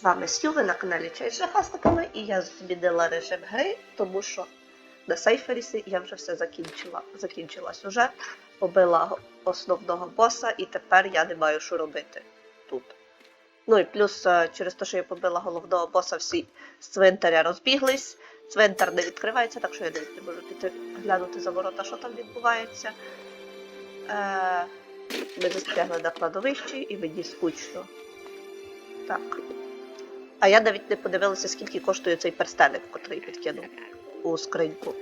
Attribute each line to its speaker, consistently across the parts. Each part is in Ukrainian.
Speaker 1: З вами ви на каналі Чай з жахастиками, і я змінила режим гри, тому що на Сейферісі я вже все закінчила. Закінчила сюжет, побила основного боса, і тепер я не маю що робити тут. Ну і плюс е, через те, що я побила головного боса, всі з цвинтаря розбіглись. Цвинтар не відкривається, так що я навіть не можу піти глянути за ворота, що там відбувається. Е, ми застрягли на кладовищі і мені скучно. Так. А я навіть не подивилася, скільки коштує цей перстеник, котрий підкинув у скриньку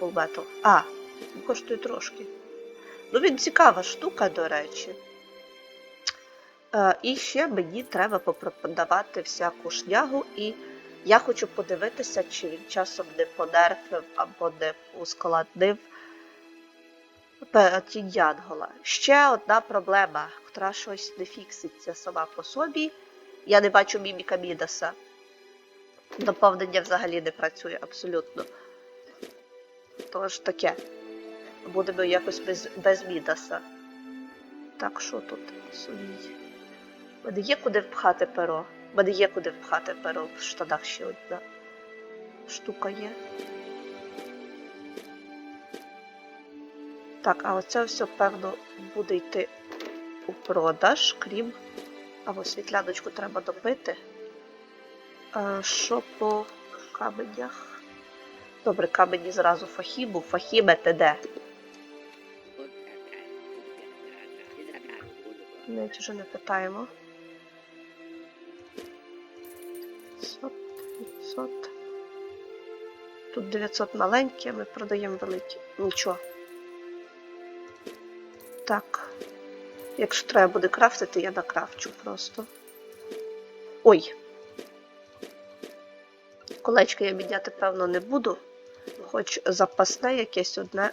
Speaker 1: Full Metal. А, він коштує трошки. Ну, він цікава штука, до речі. Е, і ще мені треба попродавати всяку шнягу, і я хочу подивитися, чи він часом не понерфив або не ускладнив тінь Янгола. Ще одна проблема, котра щось не фікситься сама по собі. Я не бачу міміка Мідаса. Доповнення взагалі не працює абсолютно. Тож таке. Будемо якось без, без Мідаса. Так, що тут? Сувій. У мене є куди впхати перо. У мене є куди впхати перо в штанах ще одна штука є. Так, а оце все, певно, буде йти у продаж, крім. Або світляночку треба допити. Що по каменях? Добре, камені зразу фахібу. Фахіме ти де? Навіть вже не питаємо. 500, 500. Тут 900 маленькі, ми продаємо великі. Нічого. Якщо треба буде крафтити, я накрафчу просто. Ой. Колечки я міняти, певно, не буду. Хоч запасне якесь одне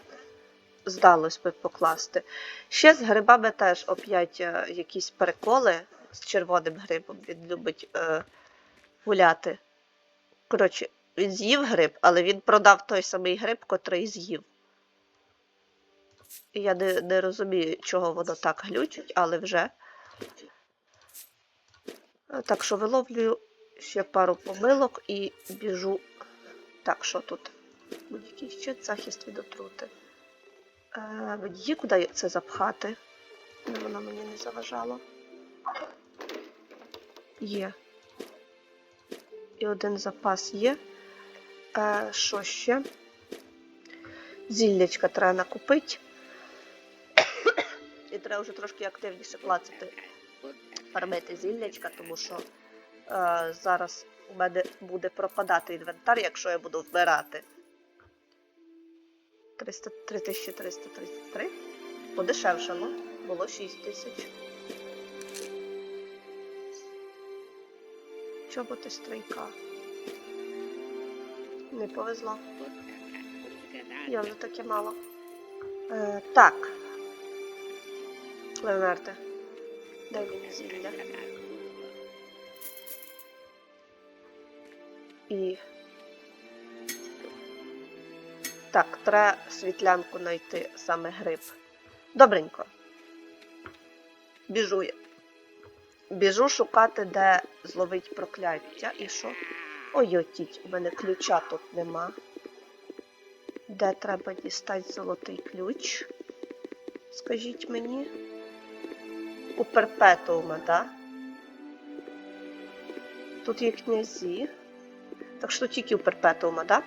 Speaker 1: здалось би покласти. Ще з грибами теж оп'ять е, якісь переколи з червоним грибом. Він любить е, гуляти. Коротше, він з'їв гриб, але він продав той самий гриб, котрий з'їв. Я не, не розумію, чого воно так глючить, але вже. Так що виловлюю ще пару помилок і біжу. Так, що тут? Будь-який щит, захист від отрути. Е, є куди це запхати? Воно мені не заважало. Є. І один запас є. Е, що ще? Зіллячка треба накупити. Треба вже трошки активніше плацати, фармити зіллячка, тому що е, зараз у мене буде пропадати інвентар, якщо я буду вбирати. 300, 3333. Подешевшало. Було 6 тисяч. Чоботи стройка. Не повезло. Я вже таке мало. Е, так. Леонарде. Дай мені зілля. І. Так, треба світлянку знайти саме гриб. Добренько. Біжу я. Біжу шукати, де зловить прокляття. І що? Ой, отіть, у мене ключа тут нема. Де треба дістати золотий ключ? Скажіть мені. У перпетуума, да? Тут є князі. Так що тільки у перпетуума, да?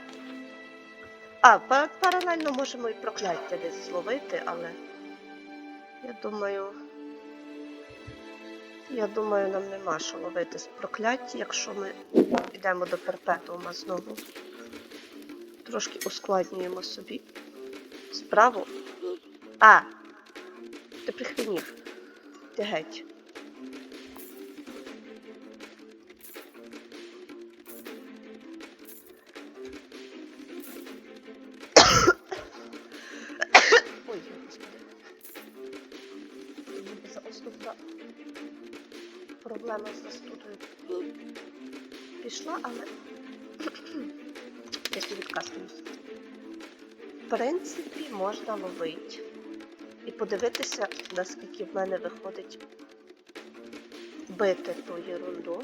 Speaker 1: А, па- паралельно можемо і прокляття десь зловити, але я думаю. Я думаю, нам нема що ловити з прокляття, якщо ми йдемо до перпетуума знову. Трошки ускладнюємо собі справу. А! Ти прихвінів. Ти геть. Ой, за основна проблема з застудою пішла, але я собі відкашлююсь. В принципі, можна ловити і подивитися, наскільки в мене виходить бити ту ерунду.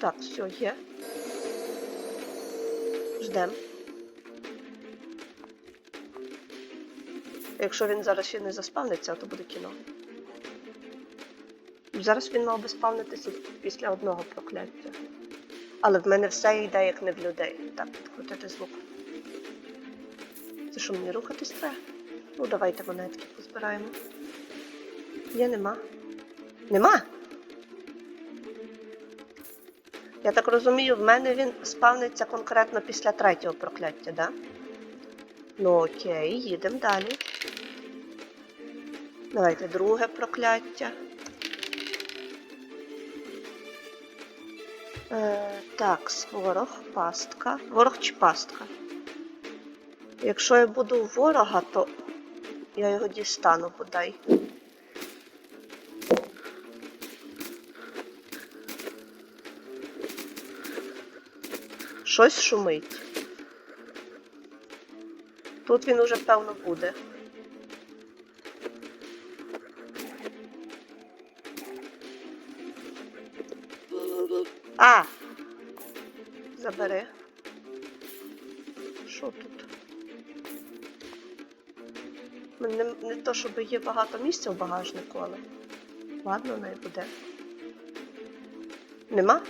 Speaker 1: Так, все, є. Ждем. Якщо він зараз ще не заспавниться, то буде кіно. Зараз він мав би спавнитися після одного прокляття. Але в мене все йде як не в людей. Так, підкрутити звук. Це що мені рухатись треба? Ну, давайте монетки позбираємо. Є, нема. Нема? Я так розумію, в мене він спавниться конкретно після третього прокляття, да? Ну окей, їдемо далі. Давайте друге прокляття. Е, так, ворог, пастка. Ворог чи пастка? Якщо я буду ворога, то я його дістану бодай. Щось шумить. Тут він уже певно буде. А! Забери. Що тут? Не, не то, щоб є багато місця в багажнику, але. Ладно, не буде. Нема?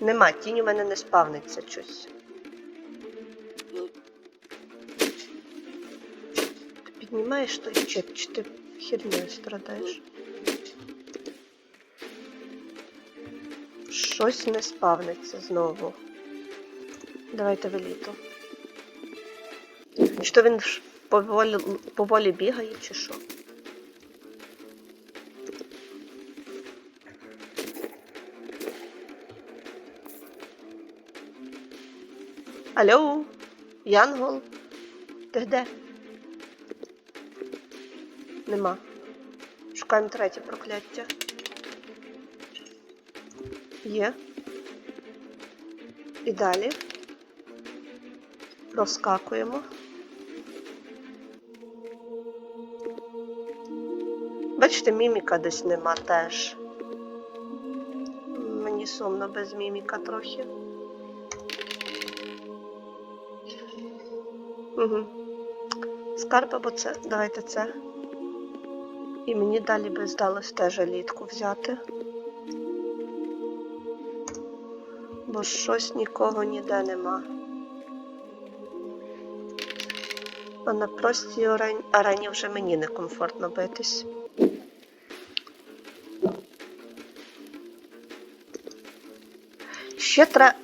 Speaker 1: Нема, тінь у мене не спавниться щось. Ти піднімаєш той чек, чи ти хернею страдаєш? Щось не спавниться знову. Давайте в еліту. Чи то він поволі, поволі бігає, чи що? Алло, Янгол, ти де? Нема. Шукаємо третє прокляття. Є. І далі. Розскакуємо. Бачите, міміка десь нема теж. Мені сумно без міміка трохи. Угу. Скарб або це. Давайте це. І мені далі би здалось теж елітку взяти. Бо щось нікого ніде нема. А на простій арені, вже мені некомфортно битись. Ще треба,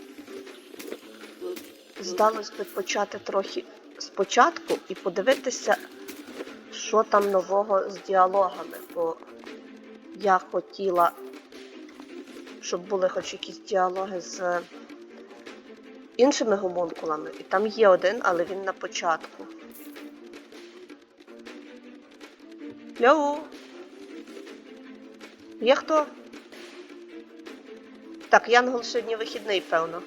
Speaker 1: здалось би почати трохи спочатку і подивитися, що там нового з діалогами, бо я хотіла, щоб були хоч якісь діалоги з іншими гомункулами. І там є один, але він на початку. Льоу! Є хто? Так, Янгол сьогодні вихідний, певно.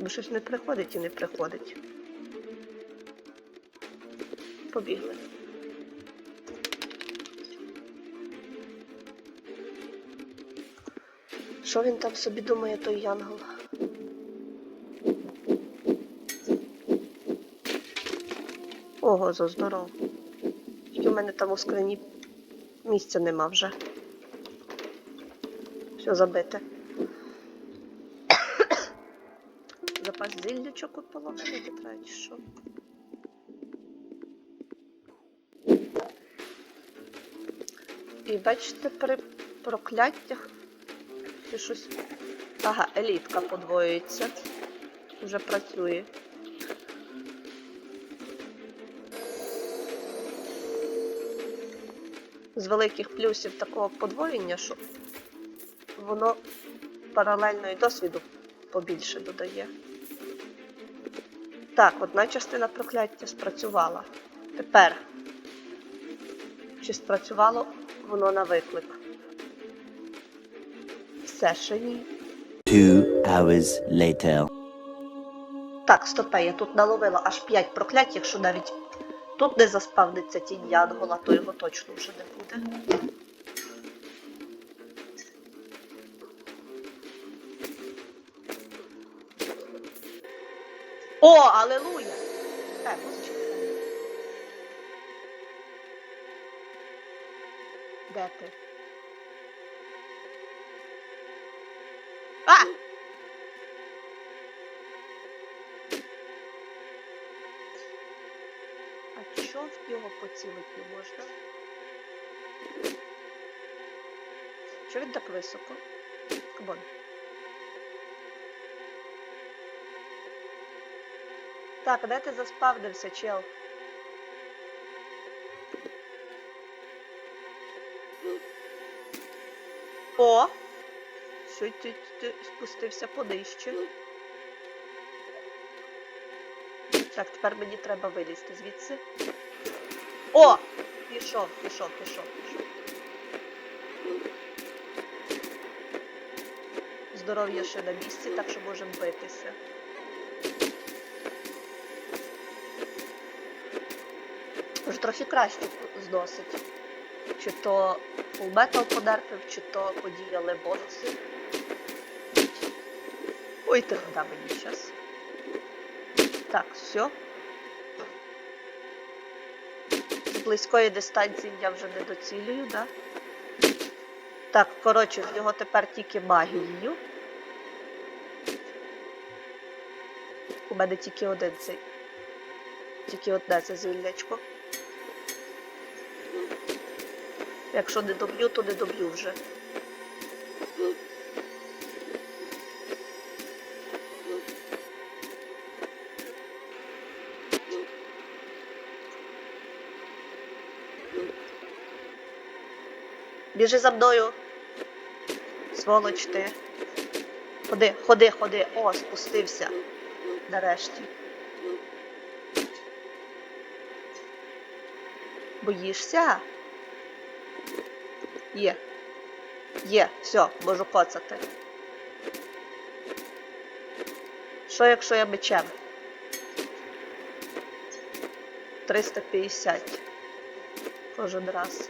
Speaker 1: Бо щось не приходить і не приходить. Побігли. Що він там собі думає, той Янгол? Ого, зо здоров. В мене там у скрині місця нема вже. Все забите. Запас зіллячок от половинити треба, що? І бачите, при прокляттях чи щось. Ага, елітка подвоюється. Вже працює. З великих плюсів такого подвоєння, що воно паралельно і досвіду побільше додає. Так, одна частина прокляття спрацювала. Тепер, чи спрацювало воно на виклик? Ще ні.
Speaker 2: Two hours later.
Speaker 1: Так, Так, стопе, я тут наловила аж 5 проклять, якщо навіть тут не заспавниться тінь Янгола, то його точно вже не буде. О, алелуя! Е, музичка. Де ти? А! А в нього поцілити не можна? Чо він так високо? Камон. Так, де ти заспавнився, чел? О! Що ти спустився понижче. Так, тепер мені треба вилізти звідси. О! Пішов, пішов, пішов, пішов. Здоров'я ще на місці, так що можемо битися. Вже трохи краще зносить. Чи то Metal подерпив, чи то подіяли бонуси. Ой, ти куди мені зараз. Так, все. З близької дистанції я вже не доцілюю, да? Так, коротше, в нього тепер тільки магією. У мене тільки один цей. Тільки одне це зіллячко. Якщо не доб'ю, то не доб'ю вже. Біжи за мною. Сволоч ти. Ходи, ходи, ходи. О, спустився. Нарешті. Боїшся? Є. Є, все, можу коцати. Що якщо я мечем? 350. Кожен раз.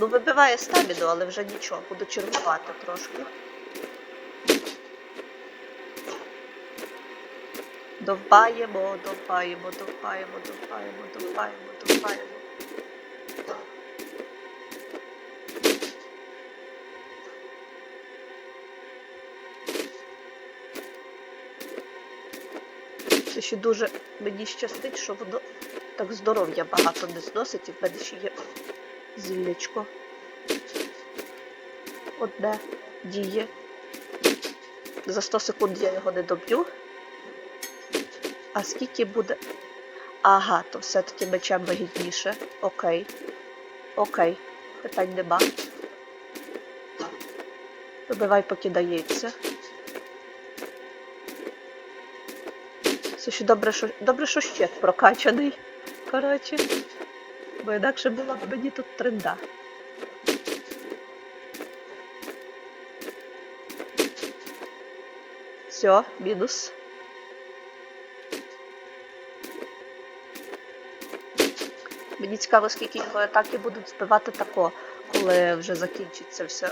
Speaker 1: Ну, вибиває стаміну, але вже нічого, буду чергувати трошки. Довбаємо, довбаємо, довбаємо, довбаємо, довбаємо, довбаємо. Це ще дуже мені щастить, що воно так здоров'я багато не зносить, і в мене ще є зіллячко. Одне діє. За 100 секунд я його не доб'ю. А скільки буде. Ага, то все-таки мечем вигідніше. Окей. Окей. Питань нема. Вибивай, поки дається. Це ще добре, що добре, що щит прокачаний. Коротше. Бо інакше була б мені тут тренда. Все, мінус. Мені цікаво, скільки його атаки будуть збивати тако, коли вже закінчиться все,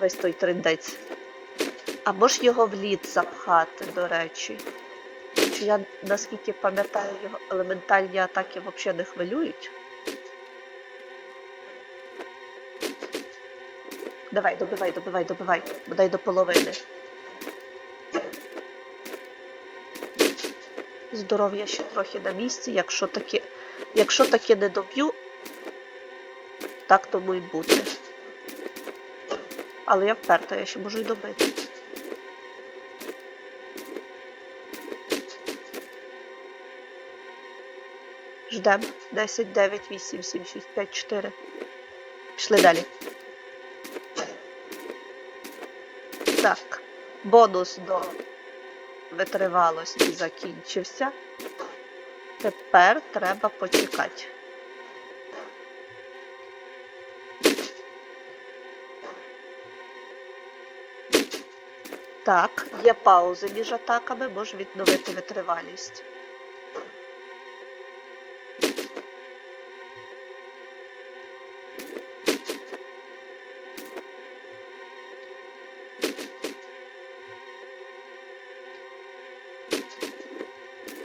Speaker 1: весь той трендець. А може його в лід запхати, до речі. Чи я наскільки пам'ятаю, його елементальні атаки взагалі не хвилюють? Давай, добивай, добивай, добивай. Бодай до половини. Здоров'я ще трохи на місці, якщо таки, якщо таки не доб'ю, так тому й бути. Але я вперта, я ще можу й добити. Ждем. 10, 9, 8, 7, 6, 5, 4. Пішли далі. Так. Бонус до витривалості закінчився. Тепер треба почекати. Так, є паузи між атаками, може відновити витривалість.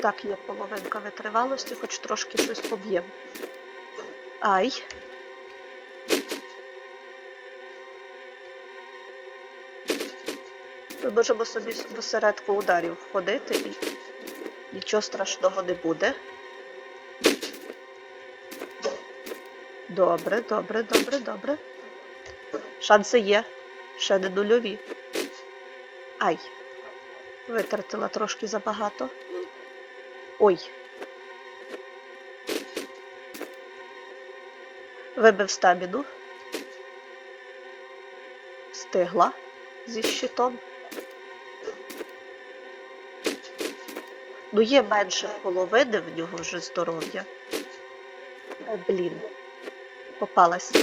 Speaker 1: Так, є половинка витривалості, хоч трошки щось поб'єм. Ай. Ми можемо собі до середку ударів входити і нічого страшного не буде. Добре, добре, добре, добре. Шанси є. Ще не нульові. Ай. Витратила трошки забагато. Ой. Вибив стаміну. Стигла зі щитом. Ну, є менше половини в нього вже здоров'я. Е, блін, попалась.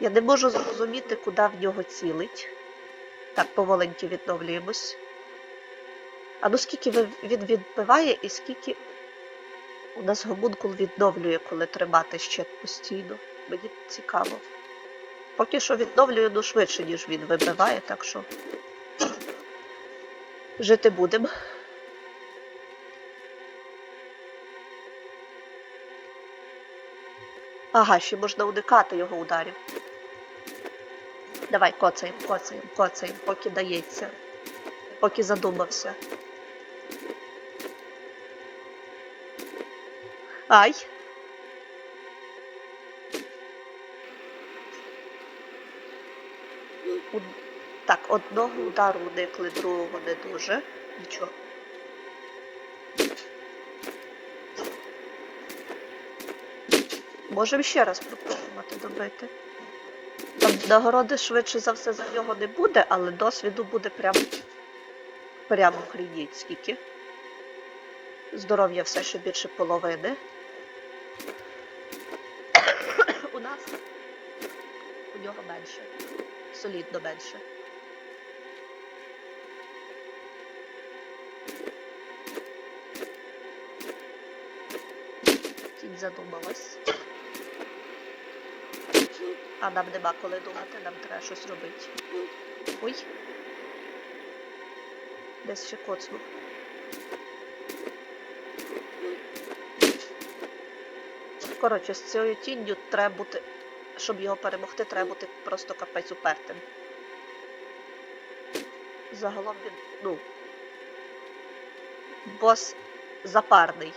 Speaker 1: Я не можу зрозуміти, куди в нього цілить. Так, поволеньки відновлюємось. А ну скільки він відбиває і скільки у нас гомункул відновлює, коли тримати щит постійно. Мені цікаво. Поки що відновлює ну швидше, ніж він вибиває, так що жити будемо. Ага, ще можна уникати його ударів. Давай, коцаємо, коцаємо, коцаємо, поки дається. Поки задумався. Ай. Так, одного удару уникли, другого не дуже. Нічого. Можемо ще раз спробувати добити. Там нагороди швидше за все за нього не буде, але досвіду буде прямо прямо хрініть скільки. Здоров'я все ще більше половини. У нас у нього менше. Солідно менше. Тінь задумалась. А нам нема коли думати, нам треба щось робити. Ой. Десь ще коцнув. Коротше, з цією тінню треба бути, щоб його перемогти, треба бути просто капець упертим. Загалом він, ну. Бос запарний.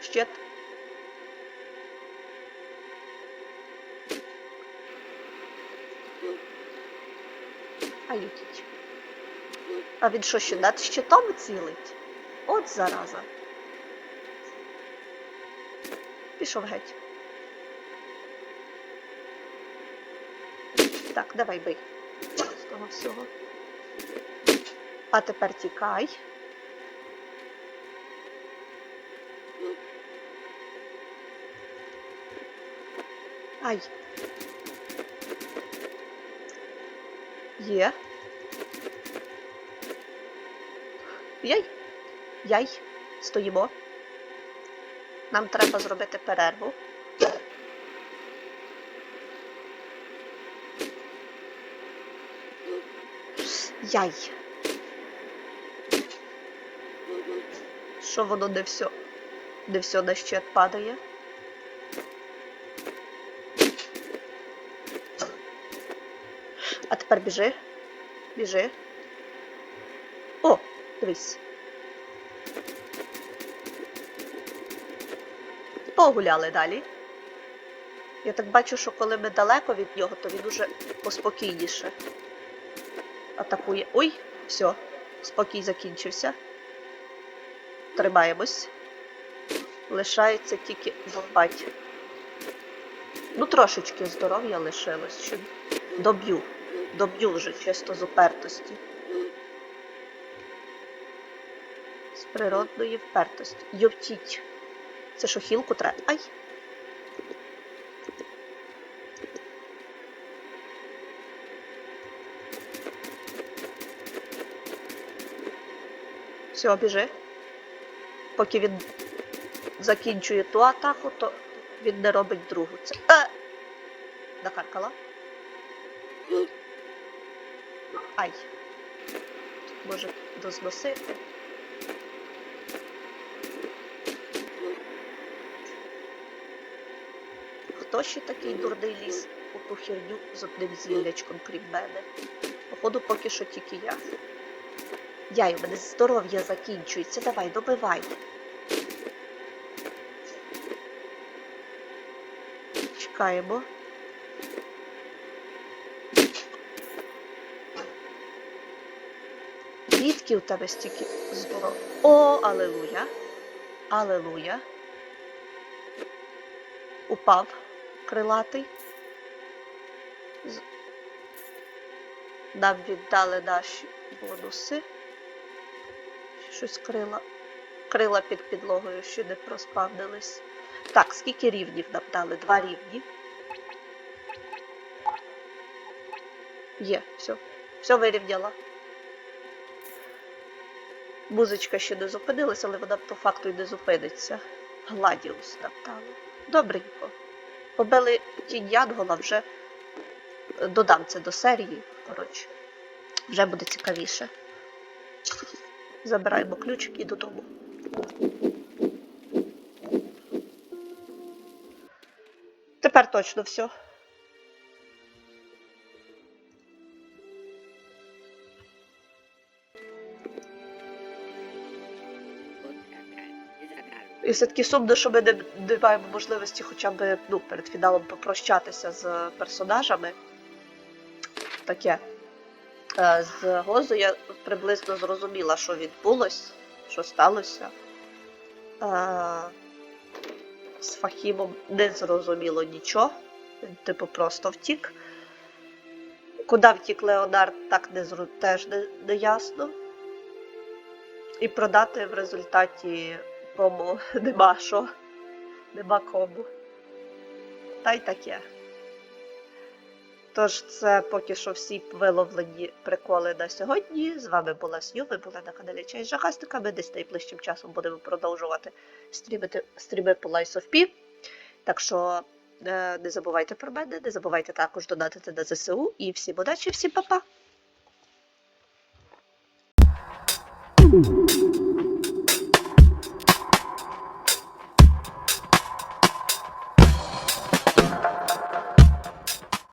Speaker 1: Щит. А лютіть. А він що ще над щитом цілить? От зараза. Пішов геть. Так, давай бий. З того всього. А тепер тікай. Ай. Є. Яй. Яй. Стоїмо. Нам треба зробити перерву. Яй. Що воно не все, не все на щит падає? А тепер біжи. Біжи. Дивись. Погуляли далі. Я так бачу, що коли ми далеко від нього, то він уже поспокійніше атакує. Ой, все, спокій закінчився. Тримаємось. Лишається тільки бомбать. Ну, трошечки здоров'я лишилось. Ще доб'ю. Доб'ю вже чисто з упертості. природної впертості. Йовтіть. Це що хілку треба. Ай! Все, біжи. Поки він закінчує ту атаку, то він не робить другу. Це. Е! Накаркала. Ай. Тут може дозносити. Хто ще такий дурний ліс у ту херню з одним зіллячком, крім мене? Походу, поки що тільки я. Яй, у мене здоров'я закінчується. Давай, добивай. Чекаємо. Звідки у тебе стільки здоров'я? О, алелуя! Алелуя! Упав крилатий. З- Нам віддали наші бонуси. Щось крила. Крила під підлогою ще не проспавнились. Так, скільки рівнів нам дали? Два рівні. Є, все. Все вирівняла. Музичка ще не зупинилася, але вона по факту й не зупиниться. Гладіус нам дали. Добренько. Побили тінь Янгола вже додам це до серії. Коротше, вже буде цікавіше. Забираємо ключик і додому. Тепер точно все. І все-таки сумно, що ми не, не маємо можливості хоча б ну, перед фіналом попрощатися з персонажами. Таке. Е, З Гозу я приблизно зрозуміла, що відбулось, що сталося. Е, З Фахімом не зрозуміло нічого. Він, типу, просто втік. Куди втік Леонард, так не зру... теж не, не ясно. І продати в результаті кому нема що. Нема кому. Та й таке. Тож, це поки що всі виловлені приколи на сьогодні. З вами була Сью, ви були на каналі Чай з Жахастиками. Десь найближчим часом будемо продовжувати стрімити стріми по Lies of P. Так що е, не забувайте про мене, не забувайте також донатити на ЗСУ. І всім удачі, всім па-па!